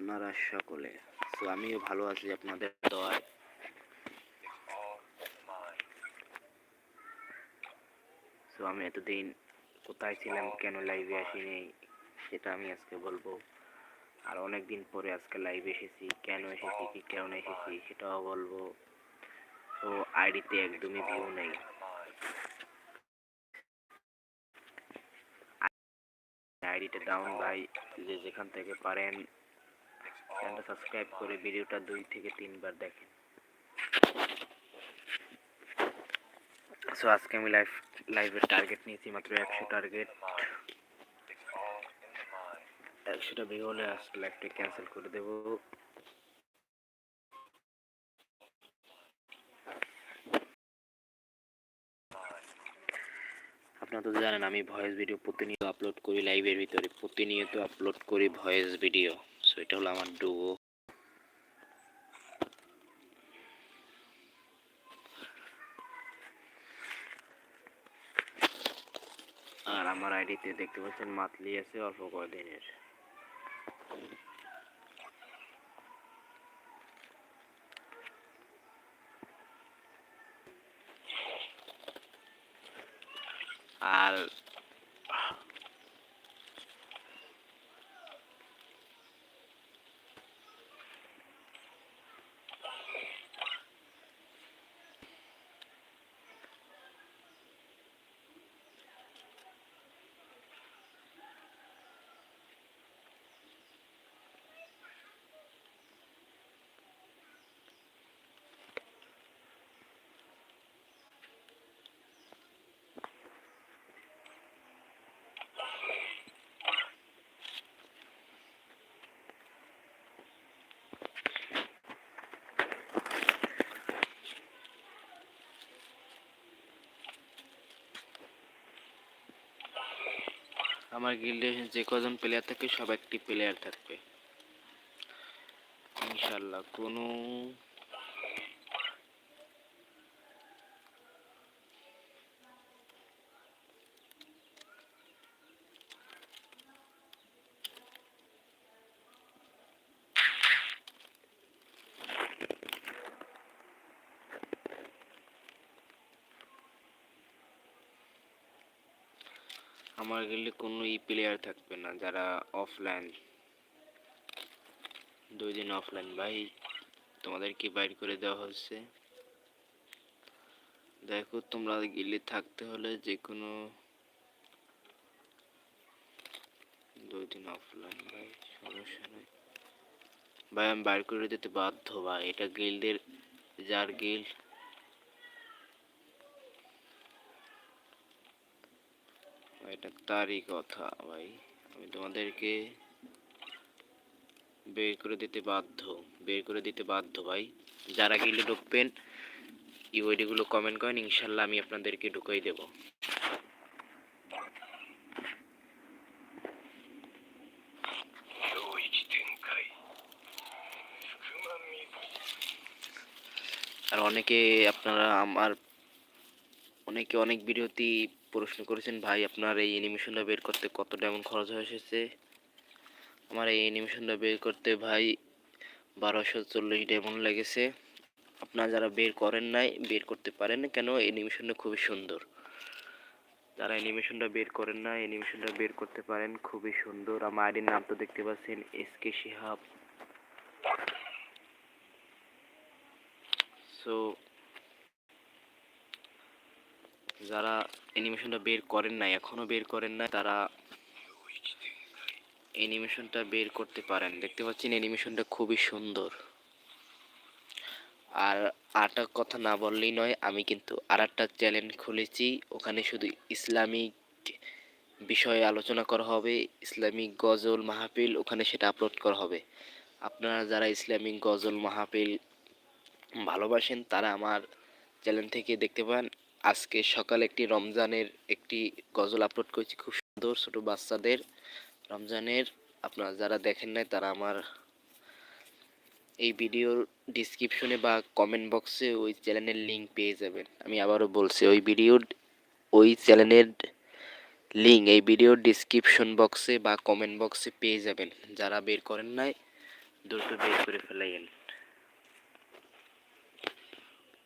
আপনারা সকলে। তো আমিও ভালো আছি, আপনাদের দোয়ায়। তো আমি এতদিন কোথায় ছিলাম, কেন লাইভে আসিনি, সেটা আমি আজকে বলব। আর অনেক দিন পরে আজকে লাইভে এসেছি, কেন এসেছি, কি কেন এসেছি, সেটাও বলব। তো আইডিতে একদমই ভিউ নেই। আইডিটা ডাউন ভাই, যে যেখান থেকে পারেন চ্যানেলটা সাবস্ক্রাইব করে ভিডিওটা দুই থেকে তিনবার দেখেন। সো আজকে আমি লাইভ লাইভের টার্গেট নিয়েছি মাত্র একশো টার্গেট একশোটা ভিউ হলে আজকে লাইভটা ক্যান্সেল করে দেবো। আপনারা তো জানেন আমি ভয়েস ভিডিও প্রতিনিয়ত আপলোড করি লাইভের ভিতরে। প্রতিনিয়ত আপলোড করি ভয়েস ভিডিও এটা হলো আমার ডুবো আর আমার আইডিতে দেখতে পাচ্ছেন মাতলি আছে অল্প কয়দিনের আমার গিল্ডে যে কজন প্লেয়ার থাকে সব একটি প্লেয়ার থাকবে ইনশাল্লাহ কোনো আমার গেলে কোনো ই প্লেয়ার থাকবে না, যারা অফলাইন দুই দিন অফলাইন ভাই তোমাদের কি বাইর করে দেওয়া হচ্ছে দেখো, তোমরা গেলে থাকতে হলে যে কোনো দুই দিন অফলাইন ভাই, সমস্যা নেই। ভাই, আমি বাইর করে দিতে বাধ্য, ভাই। এটা গিল্ডের যার গিল্ড এটা তারই কথা ভাই। আমি তোমাদেরকে বের করে দিতে বাধ্য, বের করে দিতে বাধ্য ভাই। যারা গিলে ঢুকবেন ইউআইডিগুলো কমেন্ট করেন, ইনশাল্লাহ আমি আপনাদেরকে ঢুকাই দেব। আর অনেকে আপনারা আমার, অনেকে অনেক ভিডিওতেই প্রশ্ন করেছেন, ভাই, আপনার এই অ্যানিমেশনটা বের করতে কত ডায়মন্ড খরচ হয়ে এসেছে? আমার এই অ্যানিমেশনটা বের করতে, ভাই, বারোশো চল্লিশ ডায়মন্ড লেগেছে। আপনারা যারা বের করেন নাই, বের করতে পারেন কেন? অ্যানিমেশনটা খুবই সুন্দর। যারা অ্যানিমেশনটা বের করেন না অ্যানিমেশনটা বের করতে পারেন, খুবই সুন্দর। আমার আইডির নাম তো দেখতে পাচ্ছেন, এস কে সিহাব সো যারা অ্যানিমেশনটা বের করেন নাই, এখনও বের করেন না তারা অ্যানিমেশনটা বের করতে পারেন। দেখতে পাচ্ছেন অ্যানিমেশনটা খুবই সুন্দর। আর আরেকটা কথা না বললেই নয়, আমি কিন্তু আর একটা চ্যানেল খুলেছি, ওখানে শুধু ইসলামিক বিষয়ে আলোচনা করা হবে, ইসলামিক গজল মাহফিল ওখানে সেটা আপলোড করা হবে। আপনারা যারা ইসলামিক গজল মাহফিল ভালোবাসেন, তারা আমার চ্যানেল থেকে দেখতে পান। আজকে সকালে একটি রমজানের একটি গজল আপলোড করেছি, খুব সুন্দর ছোট বাচ্চাদের। রমজানের আপনারা যারা দেখেন নাই, তারা আমার এই ভিডিওর ডিসক্রিপশনে বা কমেন্ট বক্সে ওই চ্যানেলের লিংক পেয়ে যাবেন। আমি আবারও বলছি, ওই ভিডিওর, ওই চ্যানেলের লিঙ্ক এই ভিডিওর ডিসক্রিপশন বক্সে বা কমেন্ট বক্সে পেয়ে যাবেন। যারা বের করেন নাই, দ্রুত বের করে ফেলাইয়েন।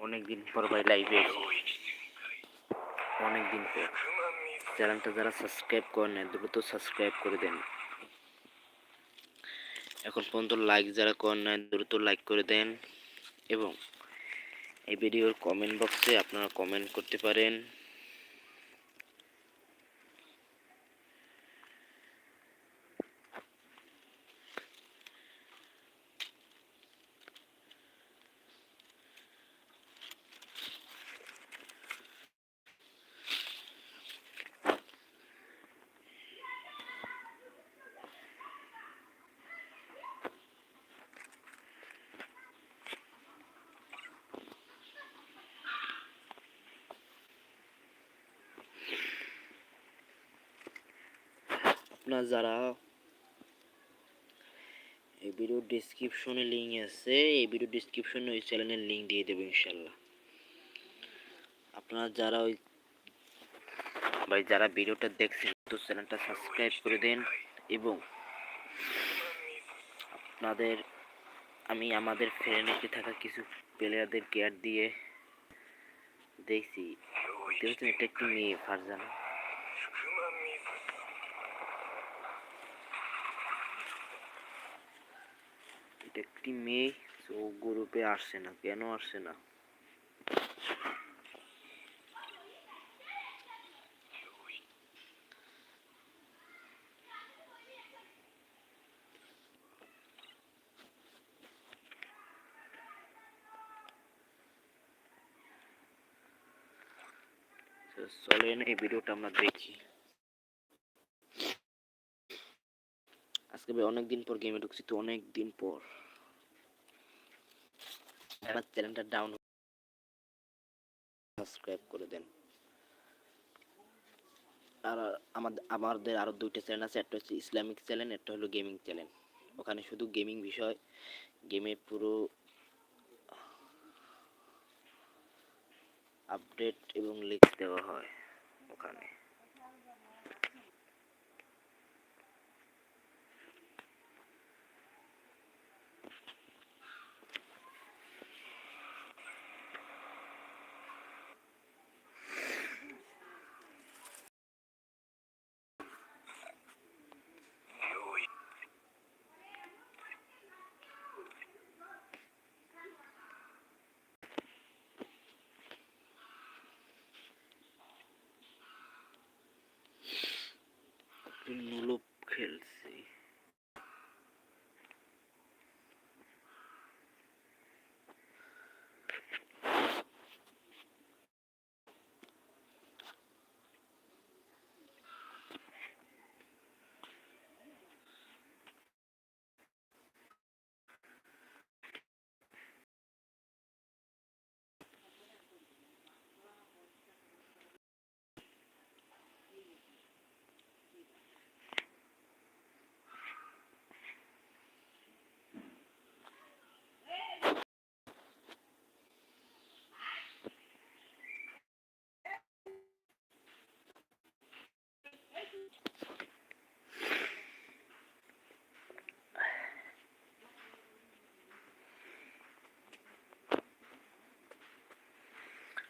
অনেকদিন পর ভাই লাইভে অনেকদিন পর। চ্যানেলটা যারা সাবস্ক্রাইব করেন দ্রুত সাবস্ক্রাইব করে দেন। এখন পর্যন্ত লাইক যারা করেন না দ্রুত লাইক করে দেন এবং এই ভিডিওর কমেন্ট বক্সে আপনারা কমেন্ট করতে পারেন আপনার যারা এই ভিডিও ডিসক্রিপশনে লিঙ্ক আছে, এই ভিডিও ডিসক্রিপশনে ওই চ্যানেলের লিঙ্ক দিয়ে দেবো ইনশাল্লাহ। আপনারা যারা ওই ভাই, যারা ভিডিওটা দেখছেন, তো চ্যানেলটা সাবস্ক্রাইব করে দেন এবং আপনাদের আমি আমাদের ফ্রেন্ডে থাকা কিছু প্লেয়ারদের কেয়ার দিয়ে দেখছি। দেখছেন, এটা একটি মেয়ে, ফারজানা? একটি মেয়ে, তো গ্রুপে আসছে না, কেন আসছে না? চলেন, এই ভিডিওটা আমরা দেখি। আজকে অনেকদিন পর গেমে ঢুকছি, তো অনেকদিন পর। আমার চ্যানেলটা ডাউন সাবস্ক্রাইব করে দেন। আর আমাদের আমাদের আরও দুইটা চ্যানেল আছে, একটা হচ্ছে ইসলামিক চ্যানেল, একটা হলো গেমিং চ্যানেল। ওখানে শুধু গেমিং বিষয় গেমের পুরো আপডেট এবং লিঙ্ক দেওয়া হয় ওখানে। dulu.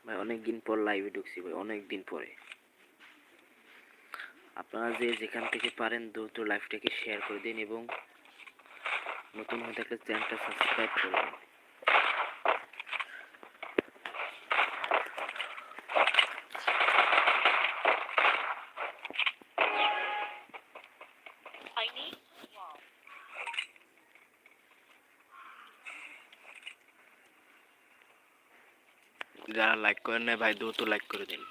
ভাই অনেক দিন পর লাইভে ঢুকছি ভাই অনেক দিন পরে। আপনারা যে যেখান থেকে পারেন দ্রুত লাইভটাকে শেয়ার করে দিন এবং নতুন হয়ে থাকলে চ্যানেলটা সাবস্ক্রাইব করবেন যারা লাইক করেন না ভাই, দ্রুত লাইক করে দিন।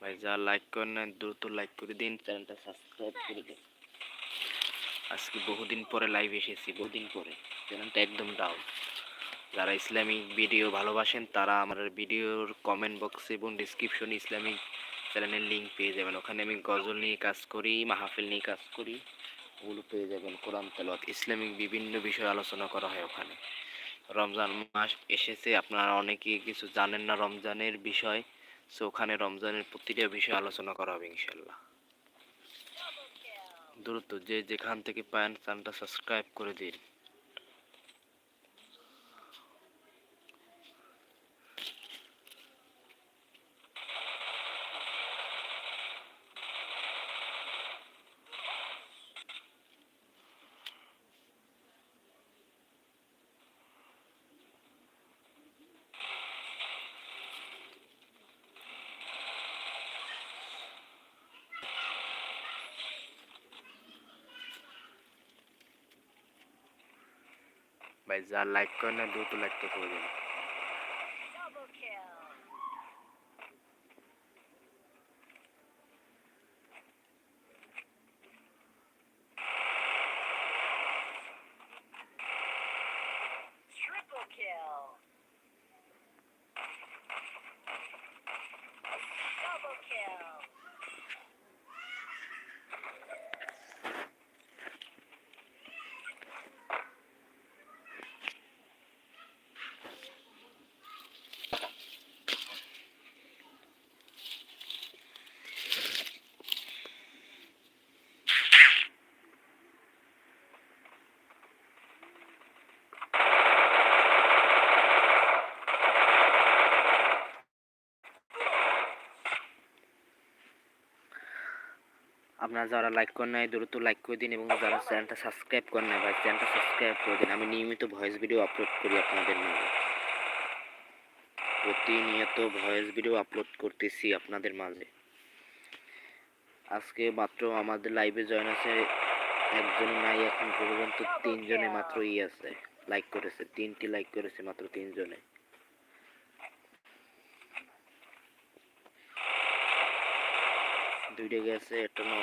ভাই যারা লাইক করেন না, দ্রুত লাইক করে দিন চ্যানেলটা সাবস্ক্রাইব করে দিন। আজকে বহুদিন পরে লাইভ এসেছি, বহুদিন পরে। চ্যানেলটা একদম ডাউন যারা ইসলামিক ভিডিও ভালোবাসেন, তারা আমার ভিডিওর কমেন্ট বক্স এবং ডিসক্রিপশনে ইসলামিক চ্যানেলের লিঙ্ক পেয়ে যাবেন। ওখানে আমি গজল নিয়ে কাজ করি, মাহফিল নিয়ে কাজ করি, ওগুলো পেয়ে যাবেন কোরআন তেলাওয়াত। ইসলামিক বিভিন্ন বিষয় আলোচনা করা হয় ওখানে। রমজান মাস এসেছে, আপনারা অনেকেই কিছু জানেন না রমজানের বিষয় সো ওখানে রমজানের প্রতিটা বিষয় আলোচনা করা হবে ইনশাল্লাহ দ্রুত যে যেখান থেকে পান চ্যানেলটা সাবস্ক্রাইব করে দিন। ভাই যা লাইক করে না দ্রুত লাইকটা করে দিন। আপনারা যারা লাইক করেন নাই, দ্রুত লাইক করে দিন এবং যারা চ্যানেলটা সাবস্ক্রাইব করেন না ভাই চ্যানেলটা সাবস্ক্রাইব করে দিন। আমি নিয়মিত ভয়েস ভিডিও আপলোড করি আপনাদের মাঝে। প্রতিনিয়ত ভয়েস ভিডিও আপলোড করতেছি আপনাদের মাঝে। আজকে মাত্র আমাদের লাইভে জয়েন আছে একজন নাই, এখন পর্যন্ত তিনজনে মাত্র ই আছে। লাইক করেছে, তিনটি লাইক করেছে মাত্র তিনজনে। দুইটা গেছে একটা না।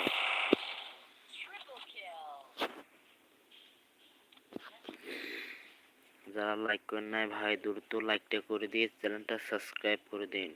যারা লাইক করেন নাই ভাই, দ্রুত লাইকটা করে দিয়ে চ্যানেলটা সাবস্ক্রাইব করে দিন।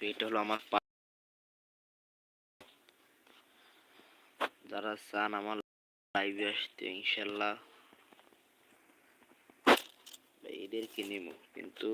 So, এটা হলো আমার যারা চান আমার লাইভে আসতে ইনশাল্লাহ। এদেরকে নেব কিন্তু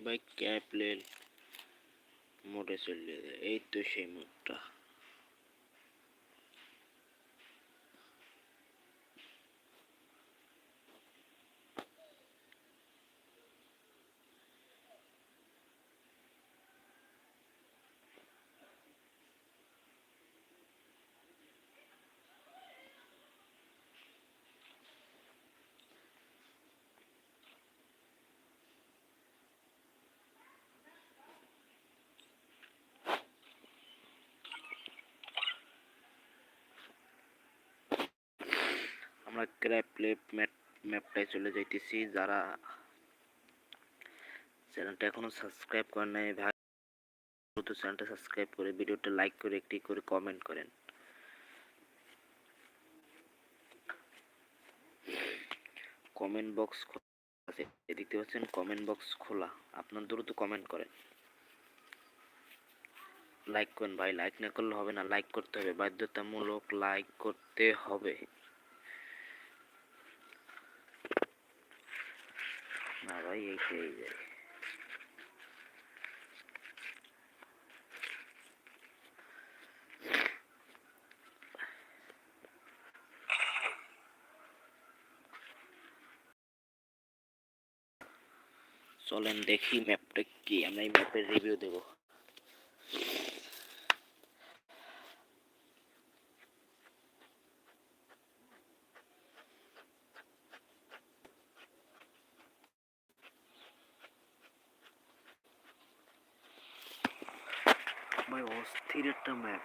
ভাই ক্যাপলেল মোটে চলে যায় এই তো সেই মুখটা আমরা ক্র্যাপ লেপ ম্যাপ, ম্যাপটায় চলে যাইতেছি, যারা চ্যানেলটা এখনও সাবস্ক্রাইব করেন নাই, ভাই, দ্রুত চ্যানেলটা সাবস্ক্রাইব করে ভিডিওটা লাইক করে, একটি করে কমেন্ট করেন। কমেন্ট বক্স আছে দেখতে পাচ্ছেন, কমেন্ট বক্স খোলা। আপনার দ্রুত কমেন্ট করেন। লাইক করেন ভাই, লাইক না করলে হবে না, লাইক করতে হবে, বাধ্যতামূলক লাইক করতে হবে। ভালোই এই পেয়ে যায় চলেন দেখি ম্যাপটা কি আমরা এই ম্যাপের রিভিউ দেবো ভাই অস্থির একটা ম্যাপ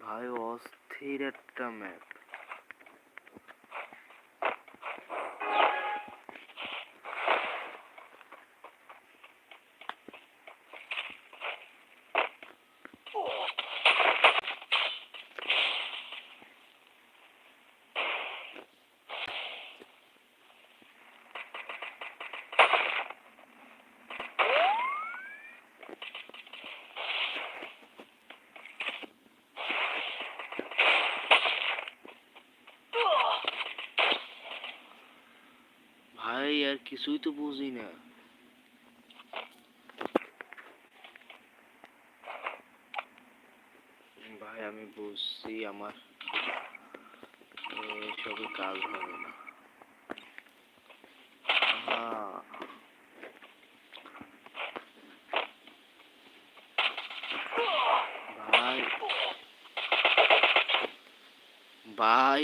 ভাই অস্থির একটা ম্যাপ আর কিছুই তো বুঝি না। ভাই আমি বুঝছি আমার সবই কাজ হবে না আহা। ভাই ভাই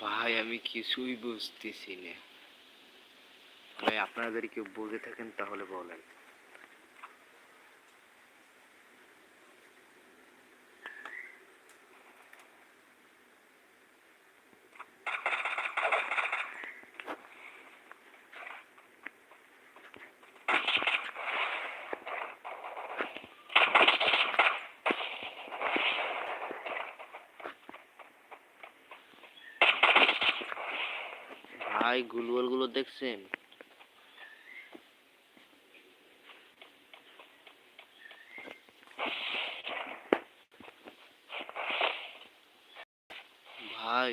ভাই আমি কিছুই বুঝতেছি না। ভাই আপনারা যদি কেউ বলে থাকেন তাহলে বলেন। ভাই গুলো দেখছেন? ভাই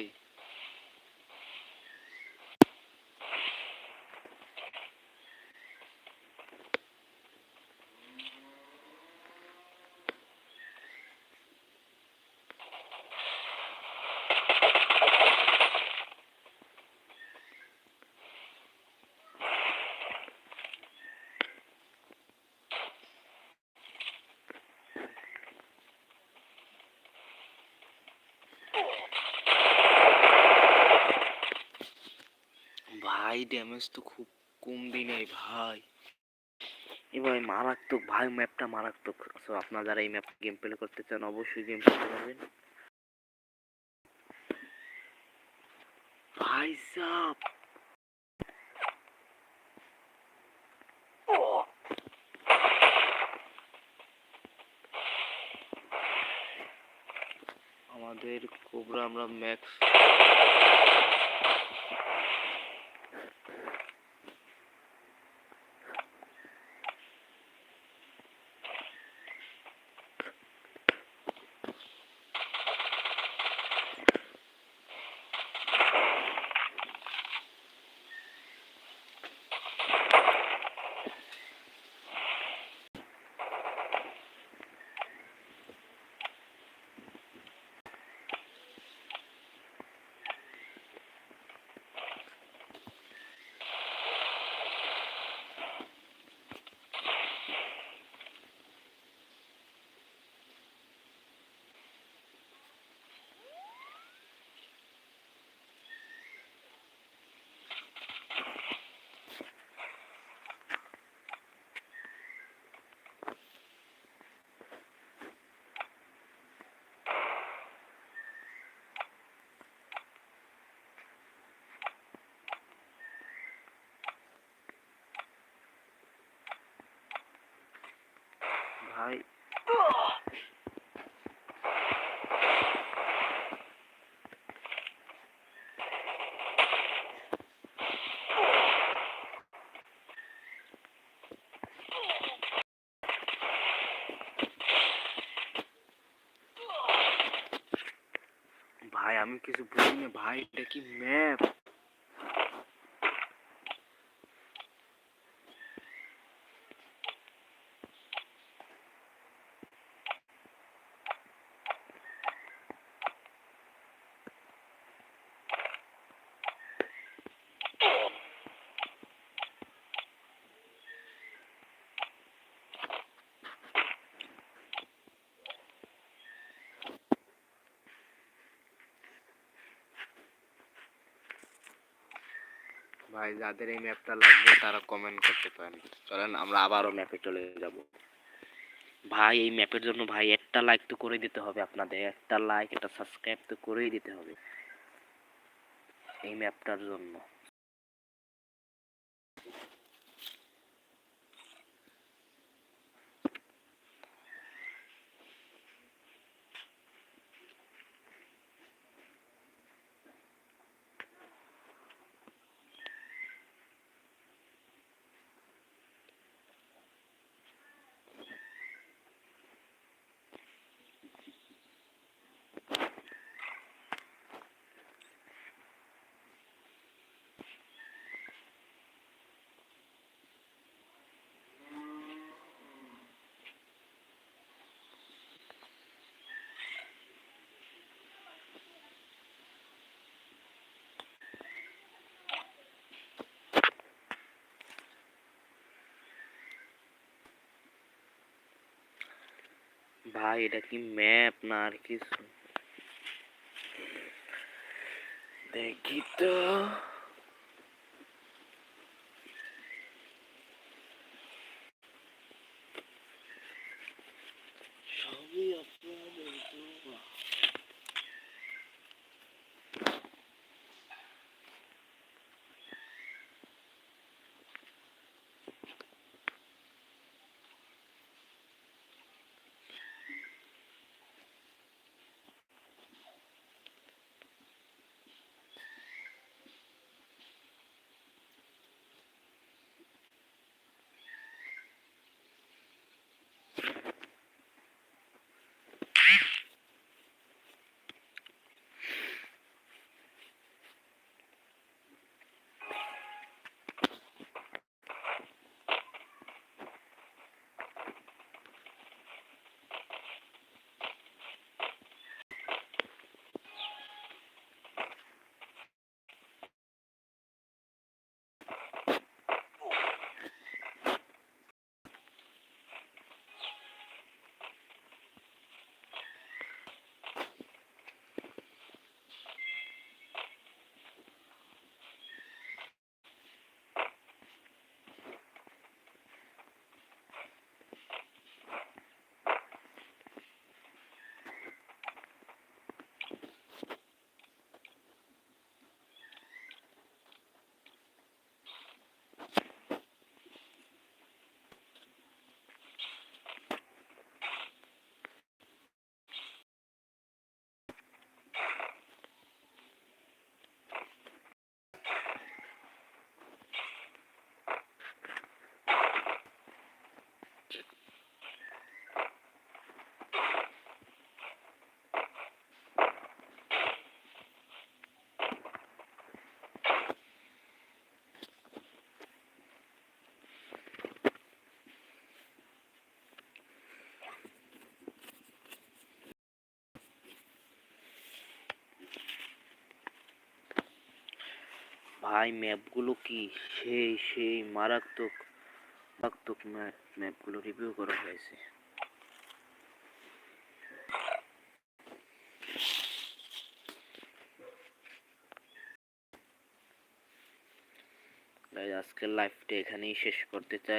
ভাই ড্যামেজ তো খুব কম দিনে ভাই। এ ভাই মারাত্মক, ভাই ম্যাপটা মারাত্মক। সো আপনারা যারা এই ম্যাপ গেম প্লে করতে চান, অবশ্যই গেম খেলতে পারবেন। ভাই সাব! আমাদের কোবরা আমরা ম্যাক্স ভাই ভাই আমি কিছু বুঝি না ভাই এটা কি ম্যাপ ভাই, যাদের এই ম্যাপটা লাগবে তারা কমেন্ট করতে পারেন। চলেন, আমরা আবারও ম্যাপে চলে যাব। ভাই, এই ম্যাপের জন্য ভাই, একটা লাইক তো করে দিতে হবে আপনাদের। একটা লাইক একটা সাবস্ক্রাইব তো করেই দিতে হবে। এই ম্যাপটার জন্য। ভাই এটা কি ম্যাপ না আর কিছু দেখি তো ভাই ম্যাপগুলো কি? সেই সেই, মারাত্মক মারাত্মক ম্যাপ ম্যাপগুলো রিভিউ করা হয়েছে। আজকের লাইভটা এখানেই শেষ করতে চাই।